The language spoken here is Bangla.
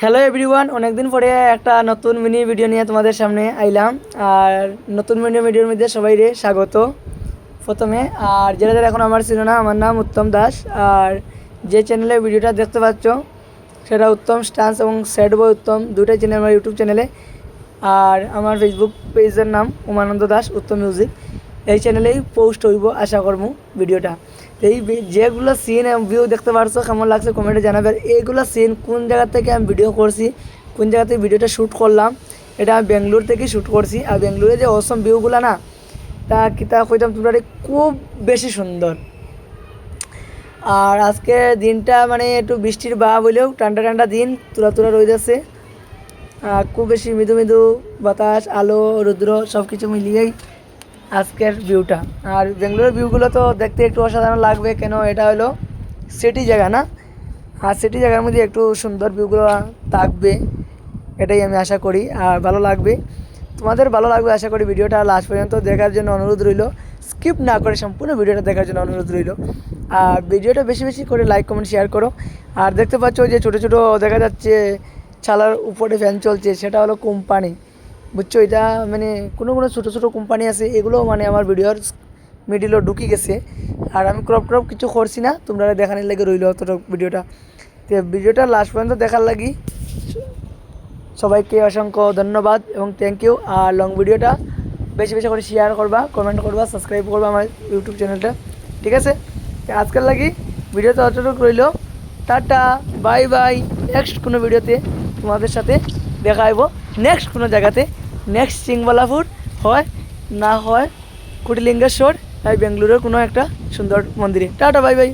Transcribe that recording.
হ্যালো এভরিওয়ান অনেকদিন পরে একটা নতুন মিনি ভিডিও নিয়ে তোমাদের সামনে আইলাম। আর নতুন মিনি ভিডিওর মধ্যে সবাই রে স্বাগত। প্রথমে, আর যারা এখন আমার ছিল না, আমার নাম উত্তম দাস। আর যে চ্যানেলে ভিডিওটা দেখতে পাচ্ছ, সেটা উত্তম স্টান্স এবং স্যাড বয় উত্তম দুটাই চ্যানেল আমার ইউটিউব চ্যানেলে আর আমার ফেসবুক পেজের নাম উমানন্দ দাস, উত্তম মিউজিক এই চ্যানেলেই পোস্ট হইব, আশা করব ভিডিওটা। এই যেগুলো সিন ভিউ দেখতে পারছ, কেমন লাগছে কমেন্টে জানাবে। এইগুলো সিন কোন জায়গা থেকে আমি ভিডিও করছি, কোন জায়গা থেকে ভিডিওটা শ্যুট করলাম, এটা আমি বেঙ্গলোর থেকে শ্যুট করছি। আর বেঙ্গলোরে যে অসম ভিউগুলো না, তা কিতা কইতাম তোমরা খুব বেশি সুন্দর। আর আজকে দিনটা মানে একটু বৃষ্টির বা বলেও ঠান্ডা ঠান্ডা দিন, তুলা তুলা রয়ে যাচ্ছে খুব বেশি মৃদু মৃদু বাতাস, আলো, রুদ্র সব কিছু মিলিয়েই আজকের ভিউটা আর বেঙ্গলোরের ভিউগুলো তো দেখতে একটু অসাধারণ লাগবে, কেন এটা হলো সিটি জায়গা না? আর সিটি জায়গার মধ্যে একটু সুন্দর ভিউগুলো থাকবে, এটাই আমি আশা করি। আর ভালো লাগবে, তোমাদের ভালো লাগবে আশা করি ভিডিওটা লাস্ট পর্যন্ত দেখার জন্য অনুরোধ রইল। স্কিপ না করে সম্পূর্ণ ভিডিওটা দেখার জন্য অনুরোধ রইল। আর ভিডিওটা বেশি বেশি করে লাইক কমেন্ট শেয়ার করো। আর দেখতে পাচ্ছ যে ছোটো ছোটো দেখা যাচ্ছে, ছালার উপরে ফ্যান চলছে, সেটা হলো কোম্পানি বুঝছ? এটা মানে কোনো কোনো ছোটো ছোটো কোম্পানি আছে, এগুলো মানে আমার ভিডিওর মিডিলও ঢুকি গেছে। আর আমি ক্রপ ট্রপ কিছু করছি না, তোমরা দেখানোর লাগে রইল অতটা ভিডিওটা তো ভিডিওটা লাস্ট পর্যন্ত দেখার লাগি। সবাইকে অসংখ্য ধন্যবাদ এবং থ্যাংক ইউ আর লং ভিডিওটা বেশি বেশি করে শেয়ার করবা কমেন্ট করবা সাবস্ক্রাইব করবা আমার ইউটিউব চ্যানেলটা ঠিক আছে? তো আজকের লাগি ভিডিওটা অতটুকু রইল। টাটা বাই বাই নেক্সট কোনো ভিডিওতে তোমাদের সাথে দেখাইব নেক্সট কোনো জায়গাতে নেক্সট সিংবালাপুর হয়, না হয় কুটিলিঙ্গেশ্বর তাই বেঙ্গালুরুর কোনো একটা সুন্দর মন্দিরে। Tata bye bye